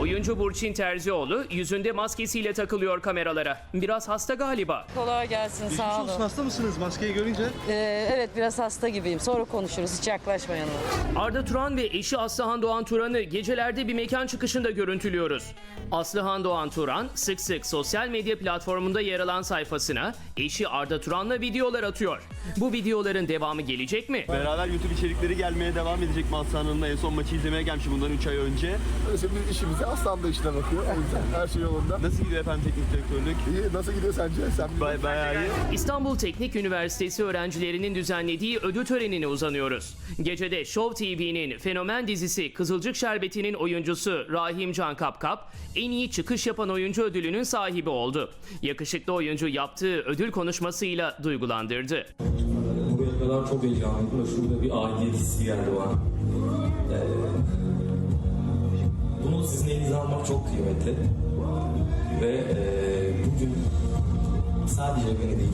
Oyuncu Burçin Terzioğlu yüzünde maskesiyle takılıyor kameralara. Biraz hasta galiba. Kolay gelsin sağ Geçmiş olsun olun. hasta mısınız maskeyi görünce? Ee, evet biraz hasta gibiyim. Sonra konuşuruz. Hiç yaklaşma yanıma. Arda Turan ve eşi Aslıhan Doğan Turan'ı gecelerde bir mekan çıkışında görüntülüyoruz. Aslıhan Doğan Turan sık sık sosyal medya platformunda yer alan sayfasına eşi Arda Turan'la videolar atıyor. Bu videoların devamı gelecek mi? Beraber YouTube içerikleri gelmeye devam edecek Hanım'la en son maçı izlemeye gelmiş bundan 3 ay önce. Şimdi işimize aslan da işine bakıyor. O yüzden her şey yolunda. Nasıl gidiyor efendim teknik direktörlük? İyi, nasıl gidiyor sence? Sen Bay bayağı iyi. İstanbul Teknik Üniversitesi öğrencilerinin düzenlediği ödül törenine uzanıyoruz. Gecede Show TV'nin fenomen dizisi Kızılcık Şerbeti'nin oyuncusu Rahim Can Kapkap en iyi çıkış yapan oyuncu ödülünün sahibi oldu. Yakışıklı oyuncu yaptığı ödül konuşmasıyla duygulandırdı. Buraya kadar çok heyecanlıydım ve şurada bir aidiyet hissi geldi bana. Ee, bunu sizin elinize almak çok kıymetli. Ve e, bugün sadece beni değil,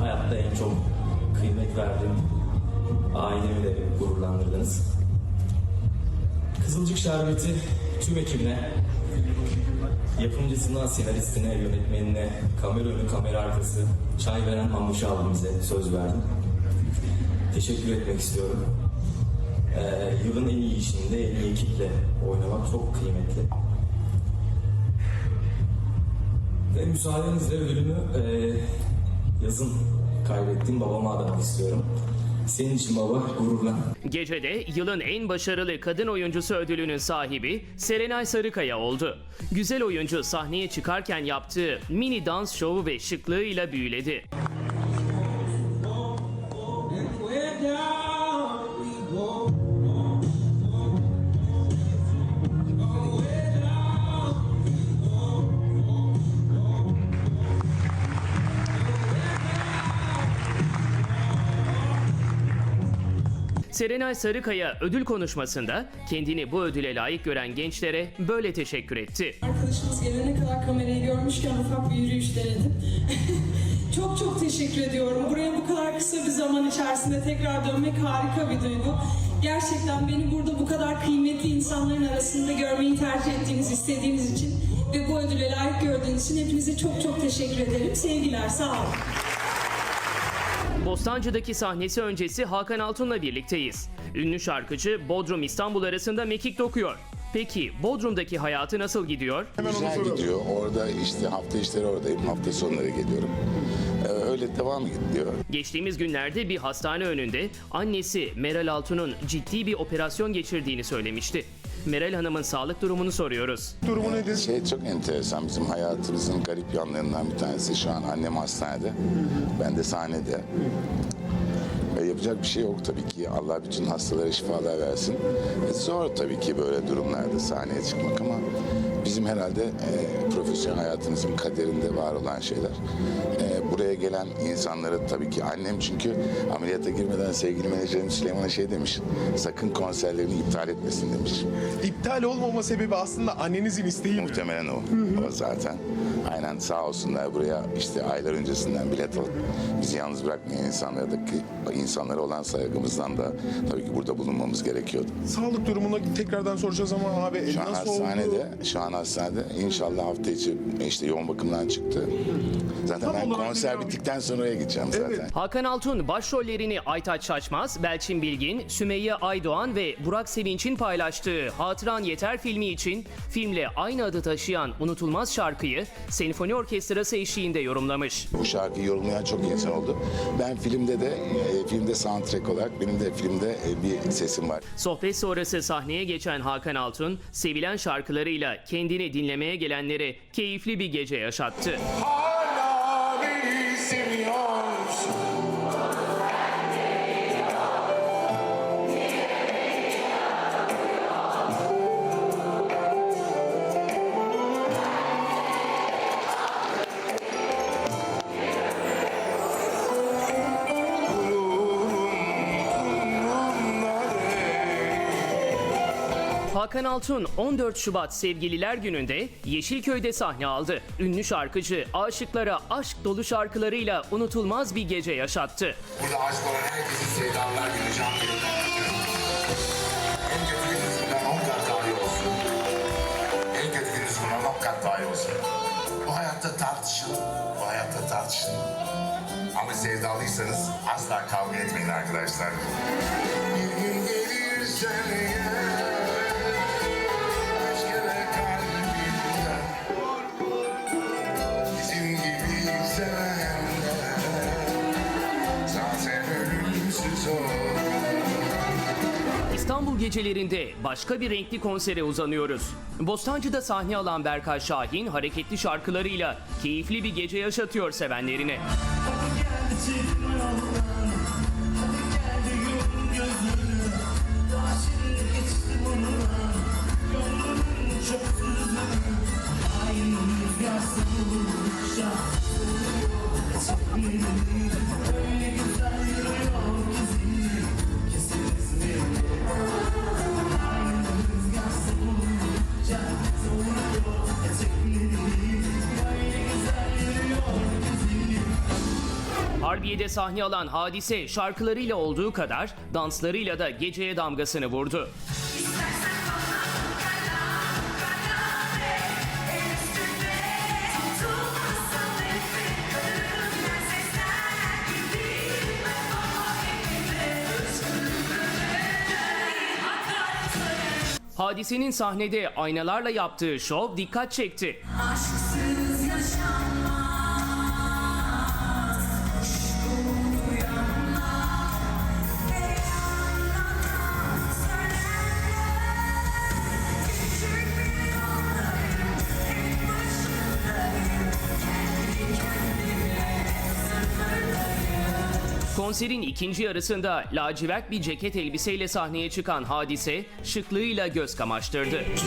hayatta en çok kıymet verdiğim ailemi de gururlandırdınız. Kızılcık Şerbeti tüm ekibine, yapımcısına, senaristine, yönetmenine, kamera önü, kamera arkası, çay veren Mamuş abimize söz verdim. Teşekkür etmek istiyorum. Ee, yılın en iyi işinde en iyi ekiple oynamak çok kıymetli. Ve müsaadenizle ödülümü e, yazın kaybettiğim babama adamak istiyorum. Senin için baba gururla. Gecede yılın en başarılı kadın oyuncusu ödülünün sahibi Serenay Sarıkaya oldu. Güzel oyuncu sahneye çıkarken yaptığı mini dans şovu ve şıklığıyla büyüledi. Serenay Sarıkaya ödül konuşmasında kendini bu ödüle layık gören gençlere böyle teşekkür etti. Arkadaşımız gelene kadar kamerayı görmüşken ufak bir yürüyüş denedim. çok çok teşekkür ediyorum. Buraya bu kadar kısa bir zaman içerisinde tekrar dönmek harika bir duygu. Gerçekten beni burada bu kadar kıymetli insanların arasında görmeyi tercih ettiğiniz, istediğiniz için ve bu ödüle layık gördüğünüz için hepinize çok çok teşekkür ederim. Sevgiler, sağ olun. Bostancı'daki sahnesi öncesi Hakan Altun'la birlikteyiz. Ünlü şarkıcı Bodrum İstanbul arasında mekik dokuyor. Peki Bodrum'daki hayatı nasıl gidiyor? Güzel gidiyor. Orada işte hafta içleri oradayım. Hafta sonları geliyorum. Ee, öyle devam gidiyor. Geçtiğimiz günlerde bir hastane önünde annesi Meral Altun'un ciddi bir operasyon geçirdiğini söylemişti. Meral Hanım'ın sağlık durumunu soruyoruz. durumu nedir? Şey çok enteresan. Bizim hayatımızın garip yanlarından bir tanesi. Şu an annem hastanede. Ben de sahnede. E, yapacak bir şey yok tabii ki. Allah bütün hastalara şifalar versin. E, zor tabii ki böyle durumlarda sahneye çıkmak ama bizim herhalde e, profesyonel hayatımızın kaderinde var olan şeyler. E, buraya gelen insanları tabii ki annem çünkü ameliyata girmeden sevgili menajerim Süleyman'a şey demiş. Sakın konserlerini iptal etmesin demiş. İptal olmama sebebi aslında annenizin isteği? Muhtemelen o. O zaten. Aynen sağ olsunlar buraya işte aylar öncesinden bilet alıp bizi yalnız bırakmayan insanlardaki insanlara olan saygımızdan da tabii ki burada bulunmamız gerekiyordu. Sağlık durumunu tekrardan soracağız ama abi Şu an nasıl oldu? hastanede, şu an hastanede inşallah hafta içi işte yoğun bakımdan çıktı. Zaten Tam ben olarak konser dinliyorum. bittikten sonra oraya gideceğim zaten. Hakan Altun başrollerini Aytaç Şaşmaz, Belçin Bilgin, Sümeyye Aydoğan ve Burak Sevinç'in paylaştığı Hatıran Yeter filmi için filmle aynı adı taşıyan unutulmaz şarkıyı senfoni orkestrası eşliğinde yorumlamış. Bu şarkıyı yorumlayan çok insan oldu. Ben filmde de e, filmde soundtrack olarak benim de filmde e, bir sesim var. Sohbet sonrası sahneye geçen Hakan Altun, sevilen şarkılarıyla kendini dinlemeye gelenlere keyifli bir gece yaşattı. Hala beni Hakan Altun 14 Şubat Sevgililer Günü'nde Yeşilköy'de sahne aldı. Ünlü şarkıcı aşıklara aşk dolu şarkılarıyla unutulmaz bir gece yaşattı. Burada aşk olan herkesin sevdalar günü can verin. En kötü gün yüzünden 10 kat daha iyi olsun. En Avukat dahi olsun. Bu hayatta tartışın, bu hayatta tartışın. Ama sevdalıysanız asla kavga etmeyin arkadaşlar. Bir gün gelirsen eğer, İstanbul gecelerinde başka bir renkli konsere uzanıyoruz. Bostancı'da sahne alan Berkay Şahin hareketli şarkılarıyla keyifli bir gece yaşatıyor sevenlerine. Harbiye'de sahne alan Hadise şarkılarıyla olduğu kadar danslarıyla da geceye damgasını vurdu. Hadise'nin sahnede aynalarla yaptığı şov dikkat çekti. Aşksız Konserin ikinci yarısında lacivert bir ceket elbiseyle sahneye çıkan Hadise şıklığıyla göz kamaştırdı. Ki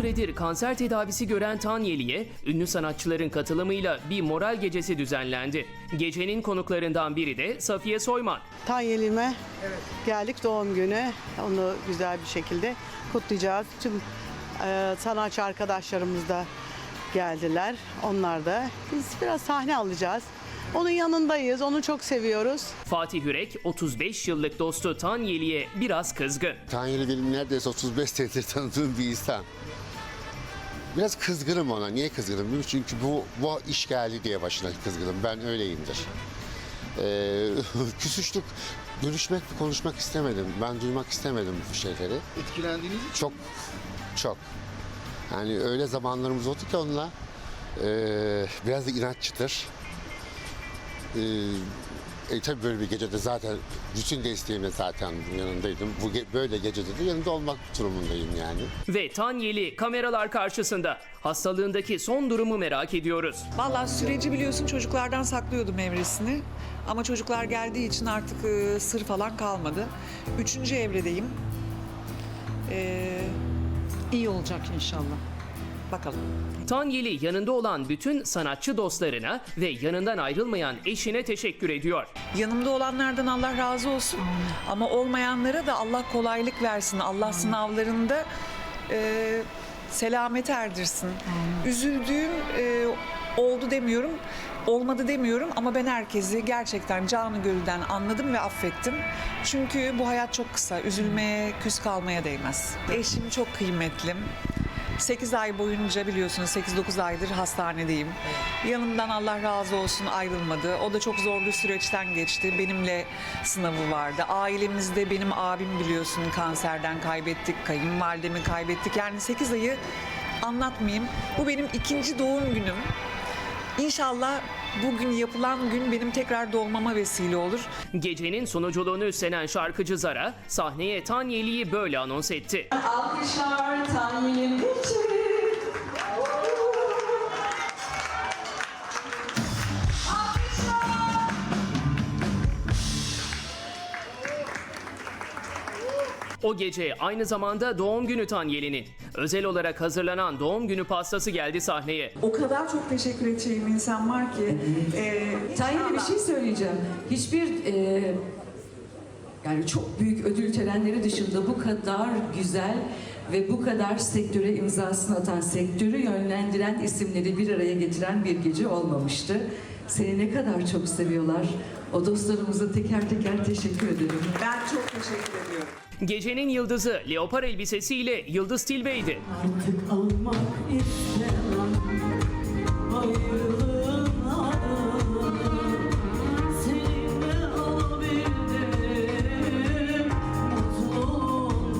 süredir kanser tedavisi gören Tanyeli'ye ünlü sanatçıların katılımıyla bir moral gecesi düzenlendi. Gecenin konuklarından biri de Safiye Soyman. Tanyelime geldik doğum günü. Onu güzel bir şekilde kutlayacağız. Tüm e, sanatçı arkadaşlarımız da geldiler. Onlar da. Biz biraz sahne alacağız. Onun yanındayız. Onu çok seviyoruz. Fatih Yürek 35 yıllık dostu Tanyeli'ye biraz kızgın. Tanyeli benim neredeyse 35 senedir tanıdığım bir insan. Biraz kızgınım ona. Niye kızgınım? Çünkü bu, bu iş geldi diye başına kızgınım. Ben öyleyimdir. Ee, küsüştük. Görüşmek, konuşmak istemedim. Ben duymak istemedim bu şeyleri. Etkilendiğiniz için Çok, çok. Yani öyle zamanlarımız oldu ki onunla. Ee, biraz da inatçıdır. Ee, e, tabii böyle bir gecede zaten bütün desteğimle zaten yanındaydım. Bu ge- böyle gecede de yanında olmak durumundayım yani. Ve Tanyeli kameralar karşısında hastalığındaki son durumu merak ediyoruz. Vallahi süreci biliyorsun çocuklardan saklıyordum evresini. Ama çocuklar geldiği için artık e, sır falan kalmadı. Üçüncü evredeyim. Ee, iyi olacak inşallah. Bakalım. Tanyeli yanında olan bütün sanatçı dostlarına ve yanından ayrılmayan eşine teşekkür ediyor. Yanımda olanlardan Allah razı olsun. Ama olmayanlara da Allah kolaylık versin. Allah sınavlarında e, selamet erdirsin. Üzüldüğüm e, oldu demiyorum, olmadı demiyorum ama ben herkesi gerçekten canı gönülden anladım ve affettim. Çünkü bu hayat çok kısa. Üzülmeye, küs kalmaya değmez. Eşim çok kıymetlim. 8 ay boyunca biliyorsunuz 8-9 aydır hastanedeyim. Yanımdan Allah razı olsun ayrılmadı. O da çok zorlu süreçten geçti. Benimle sınavı vardı. Ailemizde benim abim biliyorsun kanserden kaybettik. Kayınvalidemi kaybettik. Yani 8 ayı anlatmayayım. Bu benim ikinci doğum günüm. İnşallah bugün yapılan gün benim tekrar doğmama vesile olur. Gecenin sunuculuğunu üstlenen şarkıcı Zara sahneye Tanyeli'yi böyle anons etti. Alkışlar Tanye'nin için. O gece aynı zamanda doğum günü Tanyeli'nin. Özel olarak hazırlanan doğum günü pastası geldi sahneye. O kadar çok teşekkür edeceğim insan var ki. Tayyip'e bir şey söyleyeceğim. Hiçbir e, Yani çok büyük ödül törenleri dışında bu kadar güzel ve bu kadar sektöre imzasını atan, sektörü yönlendiren isimleri bir araya getiren bir gece olmamıştı. Seni ne kadar çok seviyorlar. O dostlarımıza teker teker teşekkür ederim. Ben çok teşekkür ediyorum. Gecenin yıldızı leopar elbisesiyle Yıldız Tilbe'ydi. Artık almak istemem Seninle Mutluluğun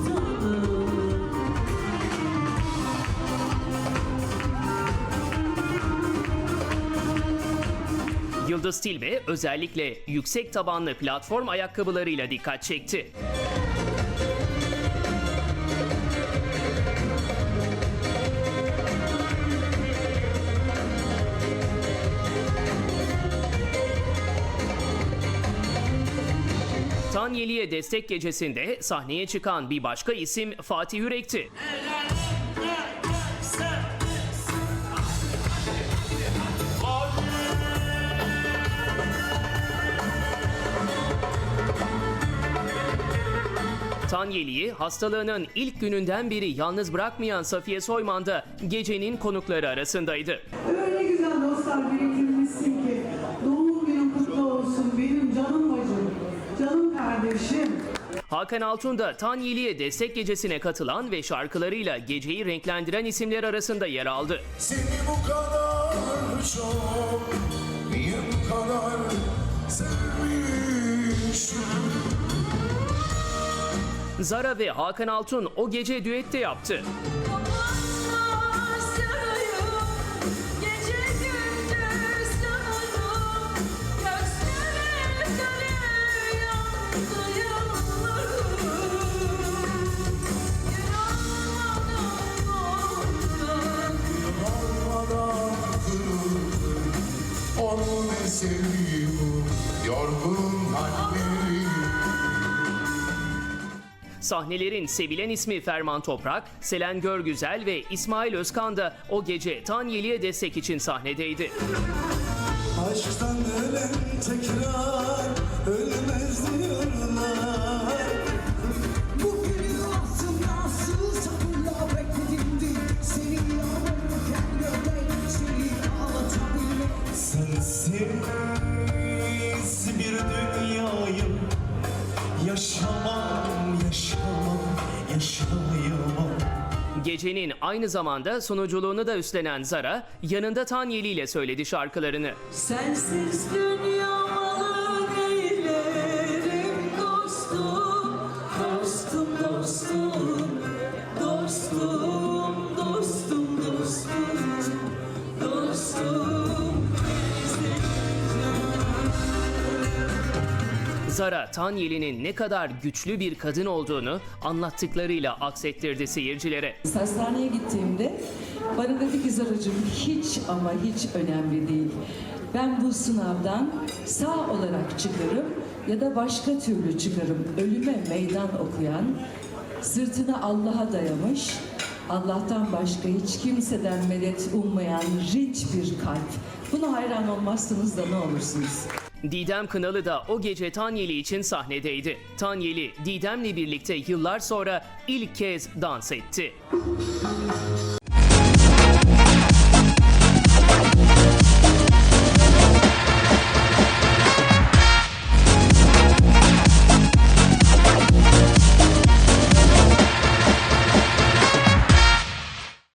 Yıldız Tilbe özellikle yüksek tabanlı platform ayakkabılarıyla dikkat çekti. Tanyeli'ye destek gecesinde sahneye çıkan bir başka isim Fatih Yürek'ti. Tanyeli'yi hastalığının ilk gününden beri yalnız bırakmayan Safiye Soyman da gecenin konukları arasındaydı. Öyle güzel dostlar biriktirmişsin ki doğum günün kutlu olsun benim canım bacım, canım kardeşim. Hakan Altun da Tanyeli'ye destek gecesine katılan ve şarkılarıyla geceyi renklendiren isimler arasında yer aldı. Seni bu kadar çok, bu kadar sevmişim? Zara ve Hakan Altun o gece düet de yaptı. Sahnelerin sevilen ismi Ferman Toprak, Selen Görgüzel ve İsmail Özkan da o gece Tanyeli'ye destek için sahnedeydi. Aşktan ölen tekrar ölmez diyorlar. Bu Gecenin aynı zamanda sunuculuğunu da üstlenen Zara, yanında Tanyeli ile söyledi şarkılarını. Sensiz dünyalı Zara, Tanyeli'nin ne kadar güçlü bir kadın olduğunu anlattıklarıyla aksettirdi seyircilere. Hastaneye gittiğimde bana dedi ki Zaracığım hiç ama hiç önemli değil. Ben bu sınavdan sağ olarak çıkarım ya da başka türlü çıkarım. Ölüme meydan okuyan, sırtını Allah'a dayamış, Allah'tan başka hiç kimseden medet ummayan rinç bir kalp. Buna hayran olmazsınız da ne olursunuz. Didem Kınalı da o gece Tanyeli için sahnedeydi. Tanyeli, Didem'le birlikte yıllar sonra ilk kez dans etti.